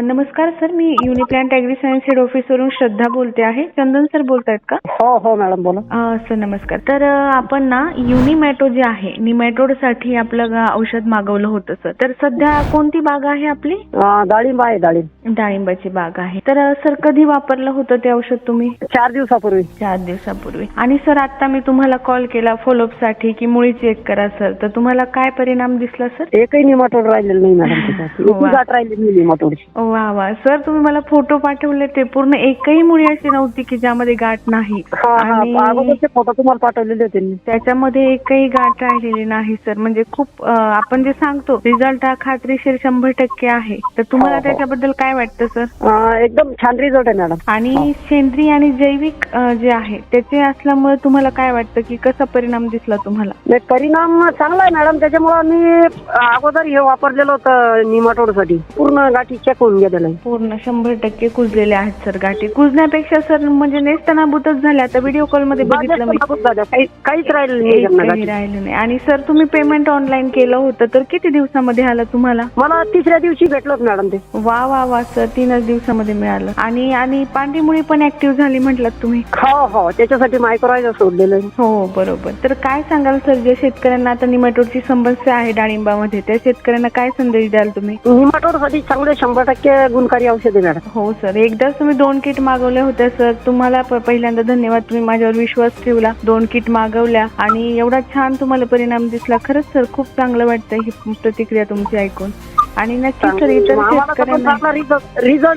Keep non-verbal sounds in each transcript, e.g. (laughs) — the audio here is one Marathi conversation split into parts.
नमस्कार सर मी युनिप्लॅन्ट ॲग्री सायन्स हेड ऑफिसवरून श्रद्धा बोलते आहे. चंदन सर बोलतायत का? हो हो मॅडम बोला. अ, सर नमस्कार. तर अ, आपण ना युनिमॅटो जे आहे निमॅटोडसाठी आपलं ग- औषध मागवलं होतं सर. तर सध्या कोणती बाग आहे आपली? अं, डाळिंब आहे डाळिंब. डाळिंबाची बाग आहे. तर अ, सर कधी वापरलं होतं ते औषध तुम्ही? चार दिवसापूर्वी. चार दिवसापूर्वी. आणि सर आता मी तुम्हाला कॉल केला फॉलोअपसाठी की मुळी चेक करा सर. तर तुम्हाला काय परिणाम दिसला सर? एकही निमाटोड राहिलेलं नाही मॅडम (laughs) त्याच्यात. एकही वा. गाठ राहिली नाही निमाटोडची वा वा. सर तुम्ही मला फोटो पाठवले ते. पूर्ण एकही मुळी अशी नव्हती की ज्यामध्ये गाठ नाही. हा हा. आणि फोटो तुम्हाला पाठवलेले होते मी. त्याच्यामध्ये एकही गाठ राहिलेली नाही सर म्हणजे खूप अं, आपण जे सांगतो रिझल्ट हा खात्रीशीर शंभर टक्के आहे. तर तुम्हाला हो, हो. त्याच्याबद्दल काय वाटतं सर अं, एकदम छान रिझल्ट आहे मॅडम आणि सेंद्रिय आणि जैविक अं, जे आहे त्याचे असल्यामुळे तुम्हाला काय वाटतं की कसा परिणाम दिसला तुम्हाला? नाही, परिणाम चांगला आहे मॅडम त्याच्यामुळे मी अगोदर हे वापरलेलं होतं निमाटोडसाठी पूर्ण गाठी चेक होऊन आहे. पूर्ण शंभर टक्के कुजलेले आहेत सर गाठी कुजण्यापेक्षा सर म्हणजे नेस्तनाभूतच झाल्या आता व्हिडिओ कॉलमध्ये बघितलं मी. बाजारात झाल्या. काही- काहीच राहिलं नाही एकही. राहिलं नाही. आणि सर तुम्ही पेमेंट ऑनलाईन केलं होतं तर किती दिवसामध्ये आलं तुम्हाला? मला तिसऱ्या दिवशी भेटलोच मॅडम ते. वा वा वा सर तीनच दिवसामध्ये मिळालं. आणि आणि पांढरी मुळी पण ऍक्टिव्ह झाली म्हटलं तुम्ही? हो हो त्याच्यासाठी मायक्रोरायझर सोडलेलं. आहे हो बरोबर. तर काय सांगाल सर जे शेतकऱ्यांना आता निमॅटोडची समस्या आहे डाळिंबामध्ये त्या शेतकऱ्यांना काय संदेश द्याल तुम्ही? निमाटोडसाठी चांगले शंभर टक्के गुणकारी औषध मॅडम हो सर. एकदाच तुम्ही दोन किट मागवल्या होत्या सर. तुम्हाला प- पहिल्यांदा धन्यवाद. तुम्ही माझ्यावर विश्वास ठेवला. दोन किट मागवल्या आणि एवढा छान तुम्हाला परिणाम दिसला. खरंच सर खूप चांगलं वाटतं ही प्रतिक्रिया तुमची ऐकून. आणि नक्कीच रिझल्ट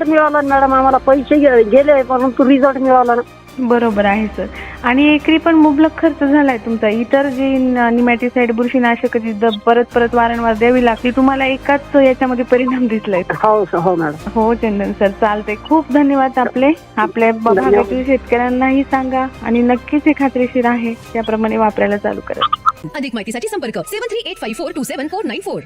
मिळाला ना मॅडम आम्हाला पैसे गेले परंतु रिझल्ट मिळाला ना. बरोबर आहे सर आणि एकरी पण मुबलक खर्च झालाय तुमचा. इतर जी निमॅटिसाइड बुरशीनाशक जी परत परत वारंवार द्यावी लागते तुम्हाला एकाच याच्यामध्ये परिणाम दिसलाय हो हो मॅडम हो चंदन सर चालते खूप धन्यवाद आपले. आपल्या. भागातील शेतकऱ्यांनाही सांगा आणि नक्कीच हे खात्रीशीर आहे. त्याप्रमाणे वापरायला चालू करा. अधिक माहितीसाठी संपर्क seven three eight five four two seven four nine four.